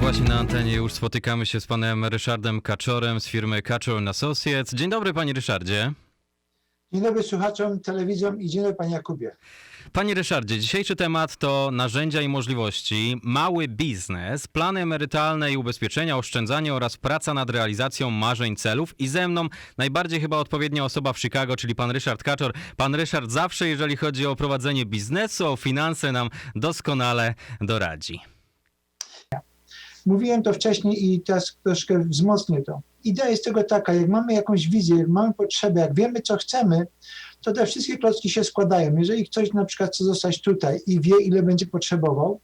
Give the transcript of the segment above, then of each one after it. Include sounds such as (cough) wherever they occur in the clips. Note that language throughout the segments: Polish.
Właśnie na antenie już spotykamy się z panem Ryszardem Kaczorem z firmy Kaczor Associates. Dzień dobry panie Ryszardzie. Dzień dobry słuchaczom, telewidzom i dzień dobry panie Jakubie. Panie Ryszardzie, dzisiejszy temat to narzędzia i możliwości, mały biznes, plany emerytalne i ubezpieczenia, oszczędzanie oraz praca nad realizacją marzeń, celów. I ze mną najbardziej chyba odpowiednia osoba w Chicago, czyli pan Ryszard Kaczor. Pan Ryszard zawsze, jeżeli chodzi o prowadzenie biznesu, o finanse, nam doskonale doradzi. Mówiłem to wcześniej i teraz troszkę wzmocnię to. Idea jest tego taka, jak mamy jakąś wizję, jak mamy potrzebę, jak wiemy co chcemy, to te wszystkie klocki się składają. Jeżeli ktoś na przykład chce zostać tutaj i wie ile będzie potrzebował,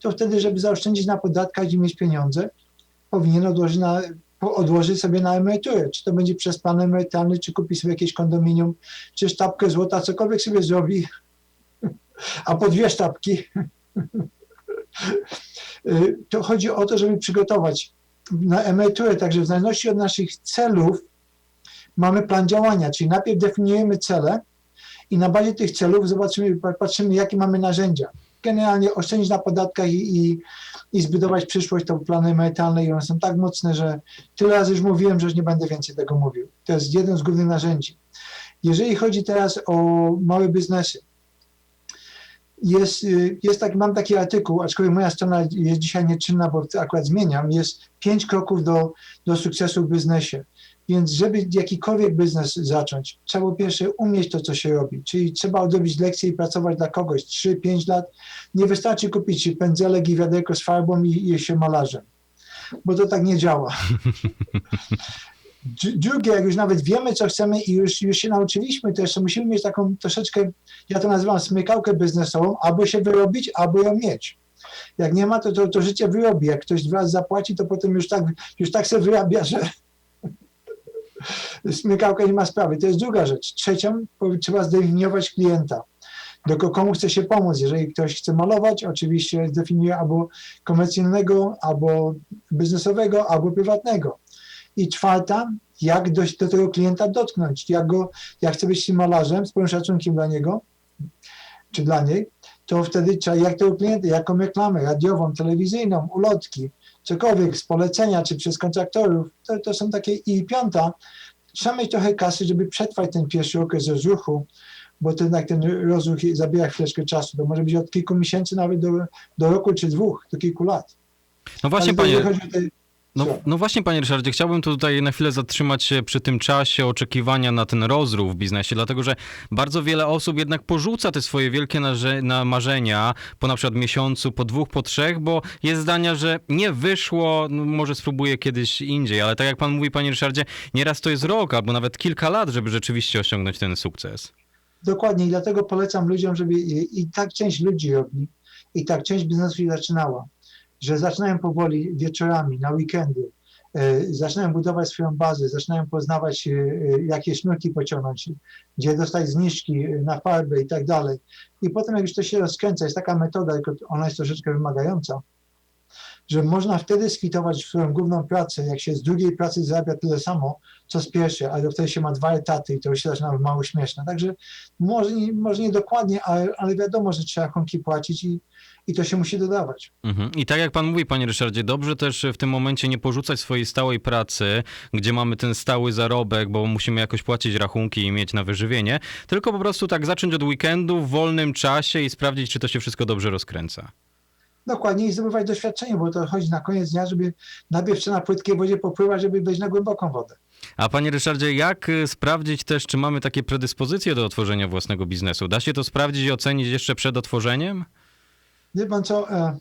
to wtedy, żeby zaoszczędzić na podatkach i mieć pieniądze, powinien odłożyć, na, odłożyć sobie na emeryturę. Czy to będzie przez plan emerytalny, czy kupi sobie jakieś kondominium, czy sztabkę złota, cokolwiek sobie zrobi, (laughs) a po dwie sztabki. (laughs) Y, to chodzi o to, żeby przygotować na emeryturę, także w zależności od naszych celów mamy plan działania, czyli najpierw definiujemy cele i na bazie tych celów zobaczymy, patrzymy, jakie mamy narzędzia. Generalnie oszczędzić na podatkach i, i, i zbudować przyszłość, to plany emerytalne i one są tak mocne, że tyle razy już mówiłem, że już nie będę więcej tego mówił. To jest jeden z głównych narzędzi. Jeżeli chodzi teraz o małe biznesy, jest, y, jest tak, mam taki artykuł, aczkolwiek moja strona jest dzisiaj nieczynna, bo akurat zmieniam, jest pięć kroków do, do sukcesu w biznesie. Więc żeby jakikolwiek biznes zacząć, trzeba po pierwsze umieć to, co się robi. Czyli trzeba odrobić lekcje i pracować dla kogoś 3-5 lat. Nie wystarczy kupić pędzelek i wiaderko z farbą i, i się malarzem, bo to tak nie działa. (laughs) Dru- Drugie, jak już nawet wiemy, co chcemy i już, już się nauczyliśmy, to jeszcze musimy mieć taką troszeczkę, ja to nazywam smykałkę biznesową, albo się wyrobić, albo ją mieć. Jak nie ma, to, to, to życie wyrobi. Jak ktoś dwa razy zapłaci, to potem już tak, już tak sobie wyrabia, że (laughs) smykałka nie ma sprawy. To jest druga rzecz. Trzecią, trzeba zdefiniować klienta. Do ko- komu chce się pomóc. Jeżeli ktoś chce malować, oczywiście zdefiniuje albo komercyjnego, albo biznesowego, albo prywatnego. I czwarta, jak do, do tego klienta dotknąć. Jak, go, jak chcę być malarzem, z pełnym szacunkiem dla niego, czy dla niej, to wtedy trzeba, jak tego klienta, jaką reklamę radiową, telewizyjną, ulotki, cokolwiek z polecenia, czy przez kontraktorów, to, to są takie i piąta, trzeba mieć trochę kasy, żeby przetrwać ten pierwszy okres rozruchu, bo to jednak ten rozruch zabiera chwileczkę czasu, to może być od kilku miesięcy nawet do, do roku czy dwóch, do kilku lat. No właśnie, Ale panie, jeżeli chodzi o te- No, no właśnie, panie Ryszardzie, chciałbym tutaj na chwilę zatrzymać się przy tym czasie oczekiwania na ten rozruch w biznesie, dlatego że bardzo wiele osób jednak porzuca te swoje wielkie na marzenia po na przykład miesiącu, po dwóch, po trzech, bo jest zdania, że nie wyszło, no może spróbuję kiedyś indziej, ale tak jak pan mówi, panie Ryszardzie, nieraz to jest rok albo nawet kilka lat, żeby rzeczywiście osiągnąć ten sukces. Dokładnie i dlatego polecam ludziom, żeby i, i tak część ludzi robi, i tak część biznesu się zaczynała, że zaczynają powoli wieczorami, na weekendy, e, zaczynają budować swoją bazę, zaczynają poznawać, e, jakie sznurki pociągnąć, gdzie dostać zniżki e, na farbę i tak dalej. I potem jak już to się rozkręca, jest taka metoda, tylko ona jest troszeczkę wymagająca, że można wtedy skwitować swoją główną pracę, jak się z drugiej pracy zarabia tyle samo, co z pierwszej, ale wtedy się ma dwa etaty i to się zaczyna mało śmieszne. Także może nie, może nie dokładnie, ale, ale wiadomo, że trzeba rachunki płacić i, i to się musi dodawać. Mhm. I tak jak pan mówi, panie Ryszardzie, dobrze też w tym momencie nie porzucać swojej stałej pracy, gdzie mamy ten stały zarobek, bo musimy jakoś płacić rachunki i mieć na wyżywienie, tylko po prostu tak zacząć od weekendu w wolnym czasie i sprawdzić, czy to się wszystko dobrze rozkręca. Dokładnie i zdobywać doświadczenie, bo to chodzi na koniec dnia, żeby najpierw na płytkiej wodzie popływać, żeby wejść na głęboką wodę. A panie Ryszardzie, jak y, sprawdzić też, czy mamy takie predyspozycje do otworzenia własnego biznesu? Da się to sprawdzić i ocenić jeszcze przed otworzeniem? Wie pan co, e,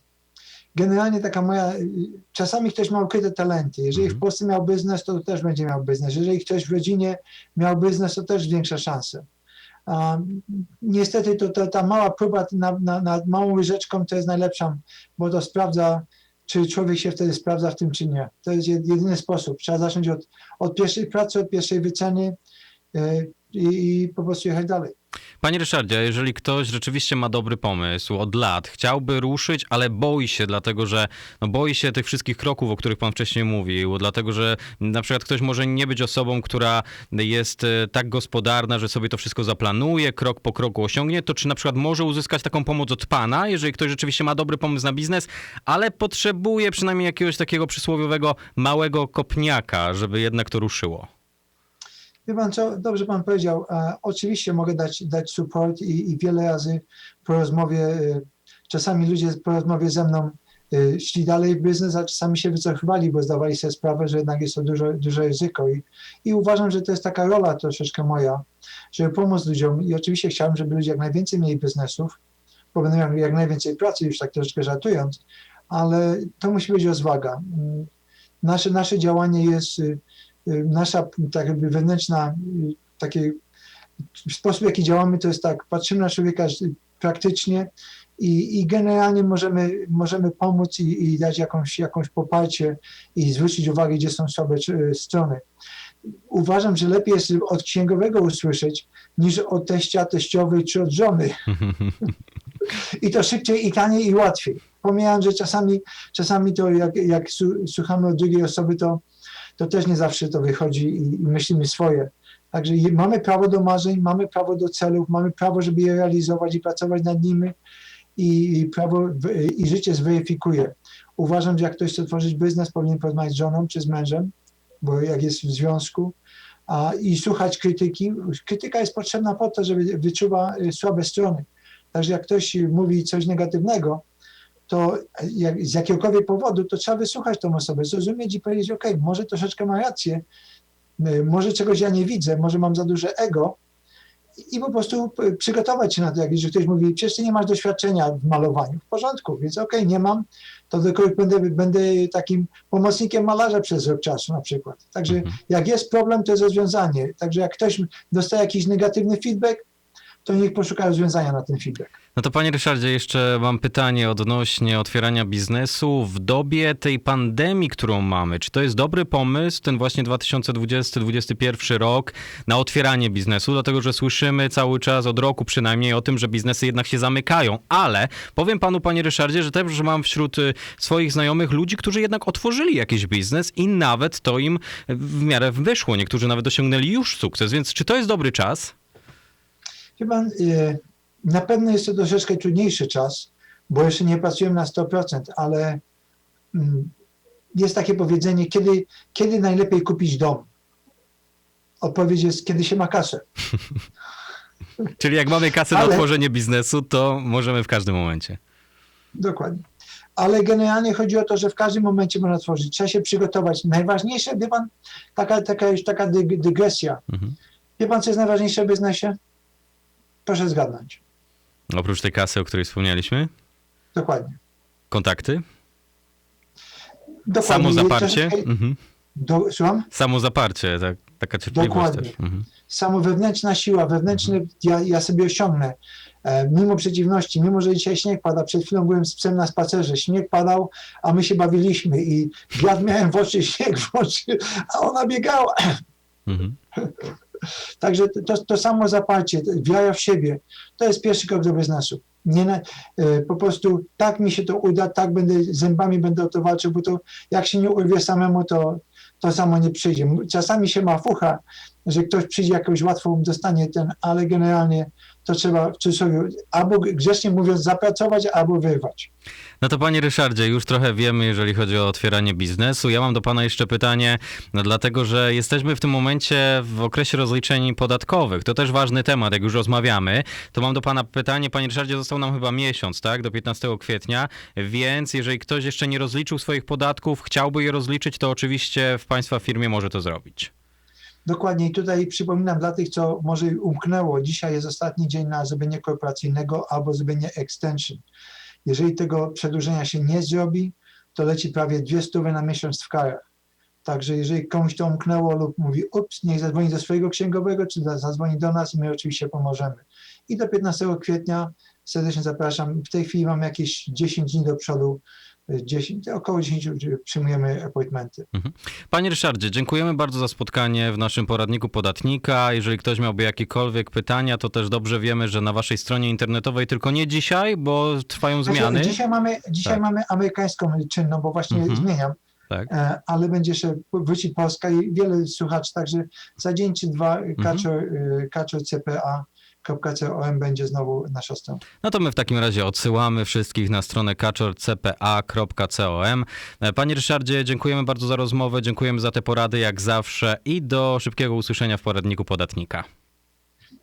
generalnie taka moja, e, czasami ktoś ma ukryte talenty. Jeżeli Mhm. w Polsce miał biznes, to też będzie miał biznes. Jeżeli ktoś w rodzinie miał biznes, to też większe szanse. Niestety to, to ta mała próba nad, nad, nad małą łyżeczką to jest najlepsza, bo to sprawdza, czy człowiek się wtedy sprawdza w tym, czy nie. To jest jed- jedyny sposób. Trzeba zacząć od, od pierwszej pracy, od pierwszej wyceny i, i po prostu jechać dalej. Panie Ryszardzie, jeżeli ktoś rzeczywiście ma dobry pomysł od lat, chciałby ruszyć, ale boi się, dlatego że no boi się tych wszystkich kroków, o których pan wcześniej mówił, dlatego że na przykład ktoś może nie być osobą, która jest e, tak gospodarna, że sobie to wszystko zaplanuje, krok po kroku osiągnie, to czy na przykład może uzyskać taką pomoc od pana, jeżeli ktoś rzeczywiście ma dobry pomysł na biznes, ale potrzebuje przynajmniej jakiegoś takiego przysłowiowego małego kopniaka, żeby jednak to ruszyło? Pan dobrze pan powiedział. Oczywiście mogę dać, dać support i, i wiele razy po rozmowie, e, czasami ludzie po rozmowie ze mną e, szli dalej w biznes, a czasami się wycofywali, bo zdawali sobie sprawę, że jednak jest to duże, duże ryzyko. I, I uważam, że to jest taka rola troszeczkę moja, żeby pomóc ludziom. I oczywiście chciałbym, żeby ludzie jak najwięcej mieli biznesów, bo będą mieli jak najwięcej pracy, już tak troszeczkę żartując, ale to musi być rozwaga. Mm, Nasze, nasze działanie jest y, nasza tak jakby wewnętrzna, y, taki sposób, w jaki działamy, to jest tak, patrzymy na człowieka y, praktycznie i, i generalnie możemy, możemy pomóc i, i dać jakąś, jakąś poparcie i zwrócić uwagę, gdzie są słabe y, strony. Uważam, że lepiej jest od księgowego usłyszeć, niż od teścia, teściowej czy od żony. (laughs) I to szybciej, i taniej, i łatwiej. Pomijam, że czasami, czasami to jak, jak słuchamy od drugiej osoby, to, to też nie zawsze to wychodzi i, i myślimy swoje. Także mamy prawo do marzeń, mamy prawo do celów, mamy prawo, żeby je realizować i pracować nad nimi i, i prawo i życie zweryfikuje. Uważam, że jak ktoś chce tworzyć biznes, powinien porozmawiać z żoną czy z mężem, bo jak jest w związku, a, i słuchać krytyki. Krytyka jest potrzebna po to, żeby wyczuwa y, słabe strony. Także jak ktoś mówi coś negatywnego, to jak, z jakiegokolwiek powodu, to trzeba wysłuchać tą osobę, zrozumieć i powiedzieć, ok, może troszeczkę ma rację, y, może czegoś ja nie widzę, może mam za duże ego i- po prostu y, przygotować się na to, jak ktoś mówi, przecież ty nie masz doświadczenia w malowaniu, w porządku, więc ok, nie mam, to tylko będę, będę takim pomocnikiem malarza przez rok czasu na przykład. Także Mhm. jak jest problem, to jest rozwiązanie. Także jak ktoś dostaje jakiś negatywny feedback, to niech poszuka rozwiązania na ten feedback. No to panie Ryszardzie, jeszcze mam pytanie odnośnie otwierania biznesu w dobie tej pandemii, którą mamy. Czy to jest dobry pomysł, ten właśnie 2020-2021 rok, na otwieranie biznesu? Dlatego, że słyszymy cały czas, od roku przynajmniej, o tym, że biznesy jednak się zamykają. Ale powiem panu, panie Ryszardzie, że też mam wśród y, swoich znajomych ludzi, którzy jednak otworzyli jakiś biznes i nawet to im w miarę wyszło. Niektórzy nawet osiągnęli już sukces, więc czy to jest dobry czas? Pan, y, na pewno jest to troszeczkę trudniejszy czas, bo jeszcze nie pracuję na 100%, ale mm, jest takie powiedzenie, kiedy, kiedy najlepiej kupić dom? Odpowiedź jest, kiedy się ma kasę. (laughs) Czyli jak mamy kasę na Ale- otworzenie biznesu, to możemy w każdym momencie. Dokładnie. Ale generalnie chodzi o to, że w każdym momencie można tworzyć. Trzeba się przygotować. Najważniejsze, wie pan, taka, taka już taka dyg- dygresja. Mhm. Wie pan, co jest najważniejsze w biznesie? Proszę zgadnąć. Oprócz tej kasy, o której wspomnieliśmy, Dokładnie. kontakty, Dokładnie. samo zaparcie, mhm. Do, słucham? samo zaparcie, tak, taka cierpliwość Dokładnie. też. Mhm. samo wewnętrzna siła, wewnętrzny, ja, ja sobie osiągnę. E, mimo przeciwności, mimo że dzisiaj śnieg pada, przed chwilą byłem z psem na spacerze, śnieg padał, a my się bawiliśmy i wiatr miałem w oczy, śnieg w oczy, a ona biegała. Mhm. (laughs) Także to, to samo zaparcie, wiara w siebie, to jest pierwszy krok do biznesu. Nie e, po prostu tak mi się to uda, tak będę zębami będę o to walczył, bo to jak się nie urwie samemu, to, to samo nie przyjdzie. Czasami się ma fucha, że ktoś przyjdzie jakąś łatwą, dostanie ten, ale generalnie to trzeba w cudzysłowie albo grzecznie mówiąc zapracować, albo wyrwać. No to panie Ryszardzie, już trochę wiemy, jeżeli chodzi o otwieranie biznesu. Ja mam do pana jeszcze pytanie, no dlatego, że jesteśmy w tym momencie w okresie rozliczeń podatkowych. To też ważny temat, jak już rozmawiamy. To mam do pana pytanie, panie Ryszardzie, został nam chyba miesiąc, tak, do 15 kwietnia, więc jeżeli ktoś jeszcze nie rozliczył swoich podatków, chciałby je rozliczyć, to oczywiście w państwa firmie może to zrobić. Dokładnie tutaj przypominam dla tych, co może umknęło, dzisiaj jest ostatni dzień na zrobienie korporacyjnego albo zrobienie extension. Jeżeli tego przedłużenia się nie zrobi, to leci prawie dwie stówy na miesiąc w karach. Także jeżeli komuś to umknęło lub mówi ups, niech zadzwoni do swojego księgowego, czy za- zadzwoni do nas my oczywiście pomożemy. I do 15 kwietnia serdecznie zapraszam. W tej chwili mam jakieś 10 dni do przodu, 10, około 10 przyjmujemy appointmenty. Panie Ryszardzie, dziękujemy bardzo za spotkanie w naszym poradniku podatnika. Jeżeli ktoś miałby jakiekolwiek pytania, to też dobrze wiemy, że na waszej stronie internetowej, tylko nie dzisiaj, bo trwają zmiany. Znaczy, dzisiaj mamy, dzisiaj Tak. mamy amerykańską czynną, bo właśnie Mhm. zmieniam, Tak. e, ale będzie jeszcze wróci Polska i wiele słuchaczy, także za dzień czy dwa Mhm. kaczor, y, kaczorcpa.com będzie znowu nasza strona. No to my w takim razie odsyłamy wszystkich na stronę kaczorcpa.com. Panie Ryszardzie, dziękujemy bardzo za rozmowę, dziękujemy za te porady jak zawsze i do szybkiego usłyszenia w poradniku podatnika.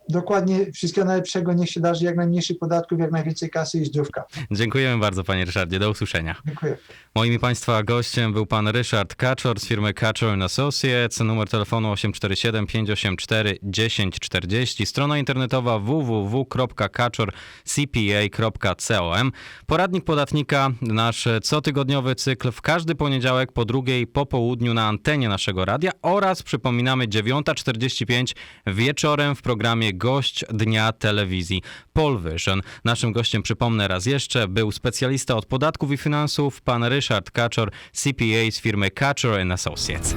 Dokładnie wszystkiego najlepszego, niech się darzy jak najmniejszych podatków, jak najwięcej kasy i zdrówka. Dziękujemy bardzo, panie Ryszardzie, do usłyszenia. Dziękuję. Moim i Państwa gościem był pan Ryszard Kaczor z firmy Kaczor Associates, numer telefonu 847 584 1040, strona internetowa www.kaczorcpa.com. Poradnik podatnika, nasz cotygodniowy cykl w każdy poniedziałek po drugiej po południu na antenie naszego radia oraz przypominamy 9.45 wieczorem w programie Gość Dnia Telewizji Polvision. Naszym gościem, przypomnę raz jeszcze, był specjalista od podatków i finansów, pan Ryszard Kaczor, CPA z firmy Kaczor Associates.